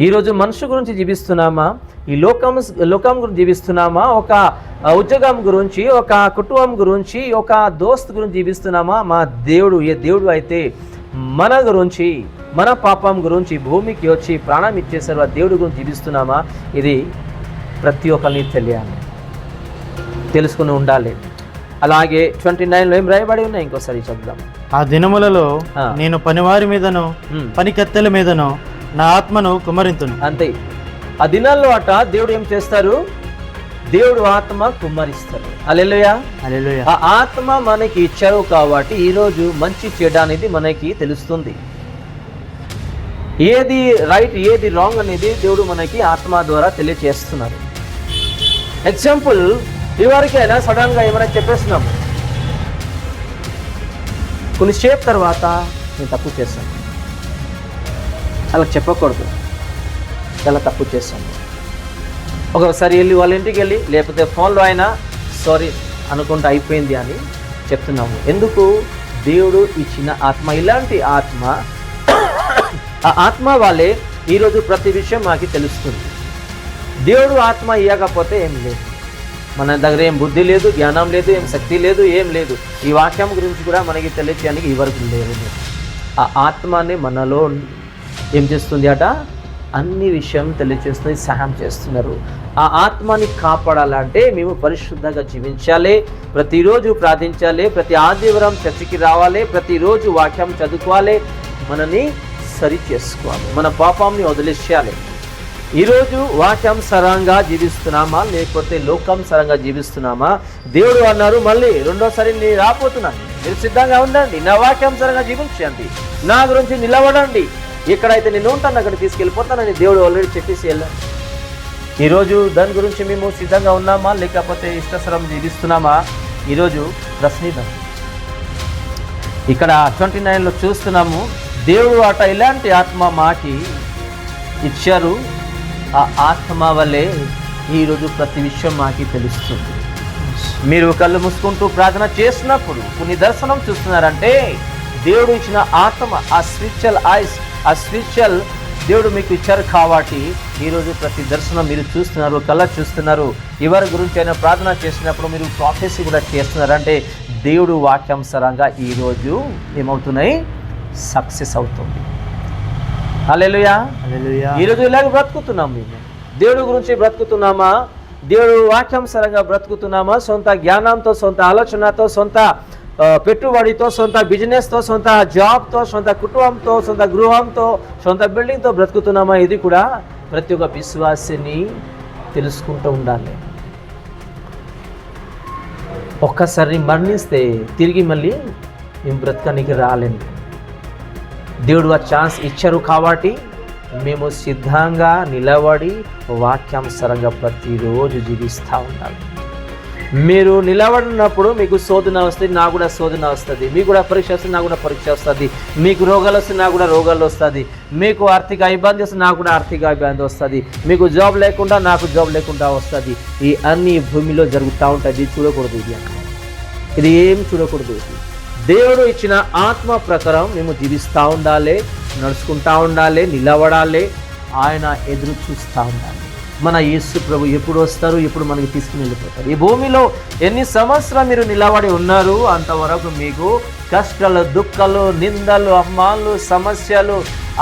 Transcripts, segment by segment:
ఈరోజు మనుషు గురించి జీవిస్తున్నామా? ఈ లోకం లోకం గురించి జీవిస్తున్నామా? ఒక ఉద్యోగం గురించి ఒక కుటుంబం గురించి ఒక దోస్త్ గురించి జీవిస్తున్నామా? మా దేవుడు ఏ దేవుడు అయితే మన గురించి మన పాపం గురించి భూమికి వచ్చి ప్రాణం ఇచ్చేసారు ఆ దేవుడి గురించి జీవిస్తున్నామా? ఇది ప్రతి ఒక్కరిని తెలియాలి. తెలుసుకుని ఉండాలి. అలాగే ట్వంటీ నైన్లో ఏం రాయబడి ఉన్నాయి? ఇంకోసారి చెప్దాం. ఆ దినములలో. నేను పనివారి మీదను. పనికత్తెల మీదను నా ఆత్మను కుమరింతును అంతే. ఆ దినాల్లో అట దేవుడు ఏం చేస్తారు? దేవుడు ఆత్మ కుమ్మరిస్తారు అలెలుయా హల్లెలూయా. ఆ ఆత్మ మనకి ఇచ్చారు కాబట్టి ఈరోజు మంచి చెడు అనేది మనకి తెలుస్తుంది. ఏది రైట్ ఏది రాంగ్ అనేది దేవుడు మనకి ఆత్మ ద్వారా తెలియచేస్తున్నారు ఎగ్జాంపుల్ ఎవరికైనా సడన్గా ఏమైనా చెప్పేస్తున్నాము. కొన్నిసేపు తర్వాత నేను తప్పు చేశాను అలా చెప్పకూడదు. చాలా తప్పు చేశాను. ఒకసారి వెళ్ళి వాళ్ళ ఇంటికి వెళ్ళి లేకపోతే ఫోన్లో అయినా సారీ అనుకుంటూ అయిపోయింది అని చెప్తున్నాము. ఎందుకు? దేవుడు ఇచ్చిన ఆత్మ ఇలాంటి ఆత్మ ఆ ఆత్మ వాళ్ళే ఈరోజు ప్రతి విషయం మాకు తెలుస్తుంది. దేవుడు ఆత్మ ఇవ్వకపోతే ఏం లేదు. మన దగ్గర ఏం బుద్ధి లేదు జ్ఞానం లేదు ఏం శక్తి లేదు ఏం లేదు. ఈ వాక్యం గురించి కూడా మనకి తెలియచేయడానికి ఈ వరకు లేదు. ఆ ఆత్మని మనలో ఏం చేస్తుంది అట? అన్ని విషయం తెలియచేస్తుంది సహాయం చేస్తున్నారు. ఆ ఆత్మని కాపాడాలంటే మేము పరిశుద్ధంగా జీవించాలి ప్రతిరోజు ప్రార్థించాలి ప్రతి ఆదివారం చర్చికి రావాలి ప్రతిరోజు వాక్యం చదువుకోవాలి మనని సరి చేసుకోవాలి మన పాపాన్ని వదిలేసేయాలి. ఈరోజు వాక్యం సరంగా జీవిస్తున్నామా లేకపోతే లోకం సరంగా జీవిస్తున్నామా? దేవుడు అన్నారు మళ్ళీ రెండోసారి నేను రాపోతున్నాను మీరు సిద్ధంగా ఉండండి నా వాక్యం సరంగా జీవించండి. నా గురించి నిలబడండి. ఎక్కడైతే నేను ఉంటాను అక్కడ తీసుకెళ్ళిపోతానని దేవుడు ఆల్రెడీ చెప్పేసి వెళ్ళాను ఈరోజు దాని గురించి మేము సిద్ధంగా ఉన్నామా లేకపోతే ఇష్టస్వరం జీవిస్తున్నామా? ఈరోజు ప్రశ్నిద్దాం. ఇక్కడ ట్వంటీ నైన్లో చూస్తున్నాము దేవుడు అట ఇలాంటి ఆత్మ మాకి ఇచ్చారు. ఆ ఆత్మ వల్లే ఈరోజు ప్రతి విషయం మాకి తెలుస్తుంది. మీరు కళ్ళు మూసుకుంటూ ప్రార్థన చేసినప్పుడు కొన్ని దర్శనం చూస్తున్నారంటే దేవుడు ఇచ్చిన ఆత్మ ఆ స్పిరిచువల్ ఐస్ ఆ స్పిరిచువల్ దేవుడు మీకు ఇచ్చారు కాబట్టి ఈరోజు ప్రతి దర్శనం మీరు చూస్తున్నారు కళ్ళ చూస్తున్నారు. ఎవరి గురించి అయినా ప్రార్థన చేసినప్పుడు మీరు ప్రాఫెసీ కూడా చేస్తున్నారు. అంటే దేవుడు వాక్యాంసరంగా ఈరోజు ఏమవుతున్నాయి? సక్సెస్ అవుతుంది. హల్లెలూయా. ఈరోజు ఇలాగ బ్రతుకుతున్నాం మేము. దేవుడి గురించి బ్రతుకుతున్నామా? దేవుడు వాక్యాంసరంగా బ్రతుకుతున్నామా? సొంత జ్ఞానంతో సొంత ఆలోచనతో సొంత పెట్టుబడితో సొంత బిజినెస్తో సొంత జాబ్తో సొంత కుటుంబంతో సొంత గృహంతో సొంత బిల్డింగ్తో బ్రతుకుతున్నామా? ఇది కూడా ప్రతి ఒక్క విశ్వాసిని తెలుసుకుంటూ ఉండాలి. ఒక్కసారి మరణిస్తే తిరిగి మళ్ళీ మేము బ్రతకనికి రాలేము దేవుడు ఆ ఛాన్స్ ఇచ్చారు కాబట్టి మేము సిద్ధంగా నిలబడి వాక్యానుసరంగా ప్రతిరోజు జీవిస్తూ ఉండాలి. మీరు నిలబడినప్పుడు మీకు శోధన వస్తుంది నాకు కూడా శోధన వస్తుంది. మీకు కూడా పరీక్ష వస్తుంది నాకు కూడా పరీక్ష వస్తుంది. మీకు రోగాలు వస్తే నాకు కూడా రోగాలు వస్తుంది. మీకు ఆర్థిక ఇబ్బంది వస్తే నాకు కూడా ఆర్థిక ఇబ్బంది వస్తుంది. మీకు జాబ్ లేకుండా నాకు జాబ్ లేకుండా వస్తుంది. ఈ అన్ని భూమిలో జరుగుతూ ఉంటుంది చూడకూడదు ఇది. ఇది ఏం చూడకూడదు దేవుడు ఇచ్చిన ఆత్మ ప్రకారం మేము జీవిస్తూ ఉండాలి నడుచుకుంటా ఉండాలి నిలబడాలి. ఆయన ఎదురు చూస్తూ ఉండాలి. మన యేసు ప్రభు ఎప్పుడు వస్తారు ఎప్పుడు మనకి తీసుకుని వెళ్ళిపోతారు. ఈ భూమిలో ఎన్ని సంవత్సరాలు మీరు నిలబడి ఉన్నారు అంతవరకు మీకు కష్టాలు దుఃఖాలు నిందలు అమ్మాలు సమస్యలు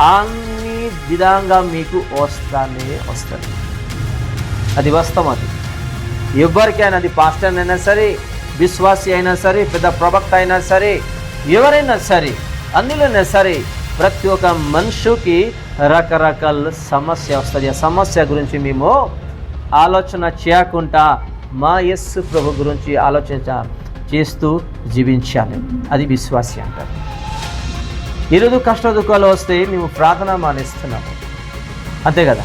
అన్ని విధంగా మీకు వస్తానే వస్తుంది అది వాస్తవం అది. ఎవరికైనా అది పాస్టర్ అయినా సరే విశ్వాసి అయినా సరే పెద్ద ప్రవక్త అయినా సరే ఎవరైనా సరే అందులోనే సరే ప్రతి ఒక్క మనుషుకి రకరకాల సమస్య వస్తుంది. ఆ సమస్య గురించి మేము ఆలోచన చేయకుండా మా యస్సు ప్రభు గురించి ఆలోచన చేస్తూ జీవించాలి. అది విశ్వాసి అంటారు. ఈరోజు కష్ట దుఃఖాలు వస్తే మేము ప్రార్థన మానేస్తున్నాము. అంతే కదా?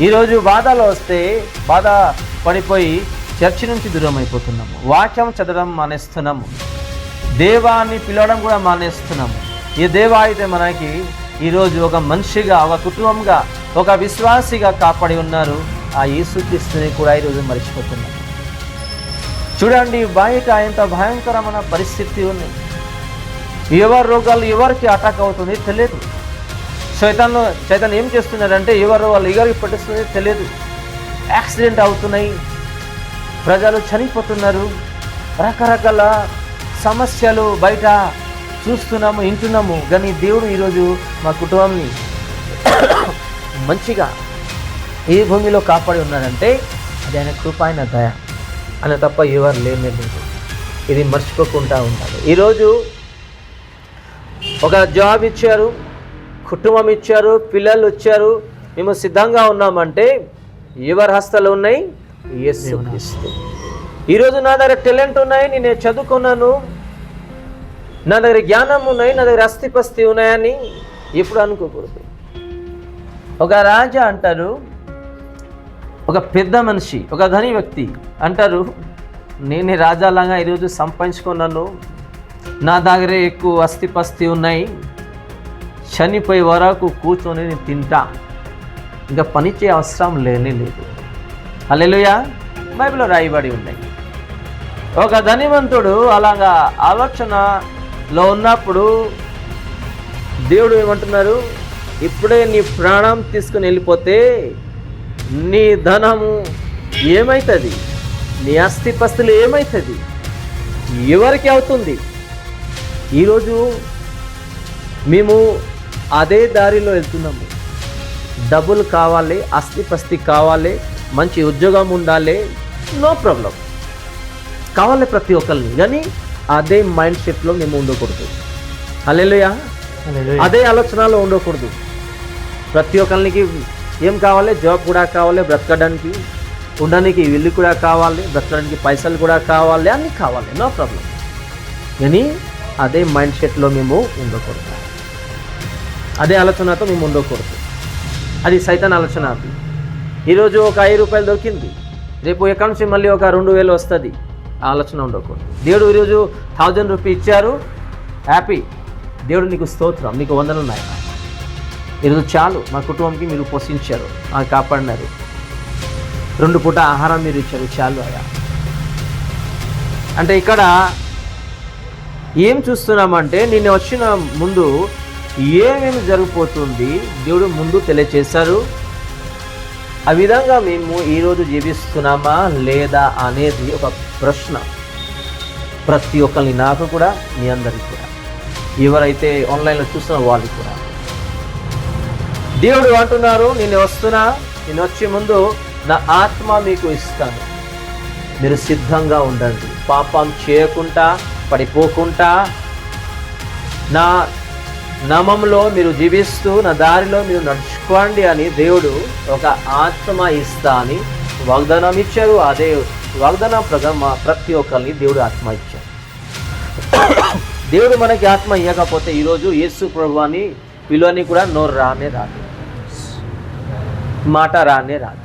ఈరోజు బాధలు వస్తే బాధ పడిపోయి చర్చి నుంచి దూరం అయిపోతున్నాము. వాక్యం చదవడం మానేస్తున్నాము. దేవాన్ని పిలవడం కూడా మానేస్తున్నాము. ఈ దేవా అయితే మనకి ఈరోజు ఒక మనిషిగా ఒక కుటుంబంగా ఒక విశ్వాసిగా కాపాడి ఉన్నారు ఆ యేసుక్రీస్తుని కూడా ఈరోజు మర్చిపోతున్నారు చూడండి బయట ఎంత భయంకరమైన పరిస్థితి ఉంది. ఎవరి రోగాలు ఎవరికి అటాక్ అవుతుంది తెలియదు చైతన్య చైతన్యం ఏం చేస్తున్నారంటే ఎవరు వాళ్ళు ఎగరికి పట్టిస్తుంది తెలియదు యాక్సిడెంట్ అవుతున్నాయి. ప్రజలు చనిపోతున్నారు. రకరకాల సమస్యలు బయట చూస్తున్నాము వింటున్నాము. కానీ దేవుడు ఈరోజు మా కుటుంబాన్ని మంచిగా ఏ భూమిలో కాపాడి ఉన్నారంటే అది ఆయన కృప ఆయన దయ. అని తప్ప ఎవరు లేనే లేదు ఇది మర్చిపోకుండా ఉండాలి. ఈరోజు ఒక జాబ్ ఇచ్చారు కుటుంబం ఇచ్చారు పిల్లలు వచ్చారు. మేము సిద్ధంగా ఉన్నామంటే ఎవరి హస్తలు ఉన్నాయి? యేసు ఈరోజు నా దగ్గర టాలెంట్ ఉన్నాయి నేను చదువుకున్నాను. నా దగ్గర జ్ఞానం ఉన్నాయి నా దగ్గర అస్థిపస్తి ఉన్నాయని ఎప్పుడు అనుకోకూడదు. ఒక రాజా అంటారు ఒక పెద్ద మనిషి ఒక ధని వ్యక్తి అంటారు నేనే రాజాలాగా ఈరోజు సంపాదించుకున్నాను నా దగ్గరే ఎక్కువ అస్థిపస్తి ఉన్నాయి చనిపోయే వరకు కూర్చొని నేను తింటా. ఇంకా పనిచే అవసరం లేనే లేదు. అల్లెలుయా బైబిల్లో రాయబడి ఉన్నాయి. ఒక ధనివంతుడు అలాగా ఆలోచన లో ఉన్నప్పుడు దేవుడు ఏమంటున్నారు? ఇప్పుడే నీ ప్రాణం తీసుకుని వెళ్ళిపోతే నీ ధనము ఏమవుతుంది నీ అస్థిపస్తులు ఏమవుతుంది ఎవరికి అవుతుంది? ఈరోజు మేము అదే దారిలో వెళ్తున్నాము. డబ్బులు కావాలి అస్థిపస్తి కావాలి మంచి ఉద్యోగం ఉండాలి నో ప్రాబ్లం. కావాలి ప్రతి ఒక్కరిని. కానీ అదే మైండ్ సెట్లో మేము ఉండకూడదు. అల్లెలుయా. అదే ఆలోచనలో ఉండకూడదు. ప్రతి ఒక్కరికి ఏం కావాలి? జాబ్ కూడా కావాలి బ్రతకడానికి ఉండడానికి ఇల్లు కూడా కావాలి బ్రతకడానికి పైసలు కూడా కావాలి అన్నీ కావాలి. నో ప్రాబ్లం కానీ అదే మైండ్ సెట్లో మేము ఉండకూడదు. అదే ఆలోచనతో మేము ఉండకూడదు. అది సైతాన్ ఆలోచన అది. ఈరోజు ఒక ఐదు రూపాయలు దొరికింది. రేపు ఎక్కడి నుంచి మళ్ళీ ఒక రెండు వేలు వస్తుంది. ఆలోచన ఉండకూడదు. దేవుడు ఈరోజు థౌజండ్ రూపీ ఇచ్చారు. హ్యాపీ దేవుడు నీకు స్తోత్రం నీకు వందలు ఉన్నాయి ఈరోజు చాలు మా కుటుంబంకి మీరు పోషించారు మాకు కాపాడినారు. రెండు పూట ఆహారం మీరు ఇచ్చారు చాలు అయ్యా. అంటే ఇక్కడ ఏం చూస్తున్నామంటే నిన్న వచ్చిన ముందు ఏమేమి జరిగిపోతుంది దేవుడు ముందు తెలియచేశారు. ఆ విధంగా మేము ఈరోజు జీవిస్తున్నామా లేదా అనేది ఒక ప్రశ్న. ప్రతి ఒక్కరిని నాకు కూడా మీ అందరికి కూడా. ఎవరైతే ఆన్లైన్లో చూస్తున్న వాళ్ళకి కూడా. దేవుడు అంటున్నారు నేను వస్తున్నా నేను వచ్చే ముందు నా ఆత్మ మీకు ఇస్తాను. మీరు సిద్ధంగా ఉండండి. పాపం చేయకుండా పడిపోకుండా నా నామంలో మీరు జీవిస్తూ నా దారిలో మీరు నడుచుకోండి అని దేవుడు ఒక ఆత్మ ఇస్తా అని వాగ్దానం ఇచ్చారు అదే వాగ్దానం ప్రకారం మా ప్రతి ఒక్కరిని దేవుడు ఆత్మ ఇచ్చారు. దేవుడు మనకి ఆత్మ ఇవ్వకపోతే ఈరోజు యేసు ప్రభు అని పిలువని కూడా నోరు రానే రాదు. మాట రానే రాదు.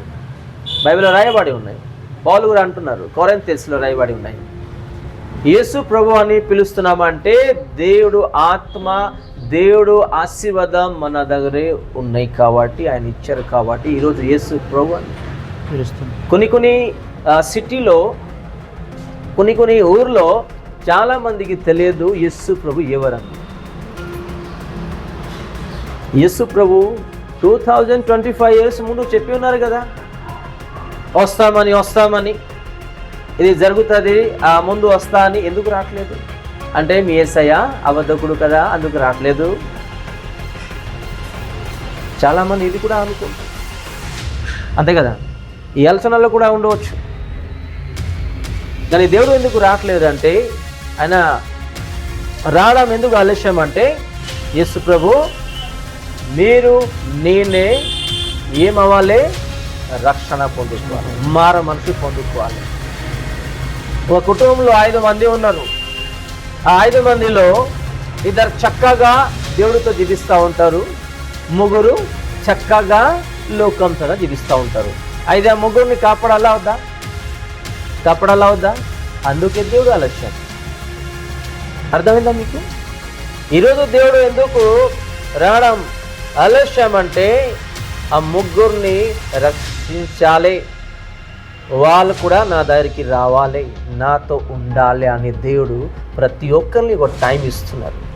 బైబిల్లో రాయబడి ఉన్నాయి. పౌలు కూడా అంటున్నారు కొరెంతెస్లో రాయబడి ఉన్నాయి. యేసు ప్రభు అని పిలుస్తున్నామంటే దేవుడు ఆత్మ దేవుడు ఆశీర్వాదం మన దగ్గరే ఉన్నాయి కాబట్టి ఆయన ఇచ్చారు కాబట్టి ఈరోజు యేసు ప్రభు అని పిలుస్తుంది కొన్ని కొన్ని సిటీలో కొన్ని కొన్ని ఊర్లో చాలా మందికి తెలియదు యస్సు ప్రభు ఎవరని. Yesu Prabhu two thousand twenty five years ముందు చెప్పి ఉన్నారు కదా వస్తామని వస్తామని. ఇది జరుగుతుంది ఆ ముందు వస్తా అని ఎందుకు రావట్లేదు అంటే మీ ఏసయ్య అబద్ధకుడు కదా అందుకు రావట్లేదు చాలామంది ఇది కూడా అనుకుంటారు. అంతే కదా? ఈ అలసనలో కూడా ఉండవచ్చు. కానీ దేవుడు ఎందుకు రావట్లేదంటే ఆయన రావడం ఎందుకు ఆలస్యం అంటే యేసు ప్రభు మీరు నేనే ఏమవ్వాలి? రక్షణ పొందుకోవాలి మార మనిషి పొందుకోవాలి. ఒక కుటుంబంలో ఐదు మంది ఉన్నారు. ఆ ఐదు మందిలో ఇద్దరు చక్కగా దేవుడితో జీవిస్తూ ఉంటారు. ముగ్గురు చక్కగా లోకంతో జీవిస్తూ ఉంటారు. అయితే ఆ ముగ్గురిని కాపాడాలా వద్దా? కాపాడాలా వద్దా? అందుకే దేవుడు ఆలస్యం. అర్థమైందా మీకు? ఈరోజు దేవుడు ఎందుకు రావడం ఆలస్యం అంటే ఆ ముగ్గురిని రక్షించాలి. వాళ్ళు కూడా నా దగ్గరికి రావాలి నాతో ఉండాలి అని దేవుడు ప్రతి ఒక్కరిని ఒక టైం ఇస్తున్నారు.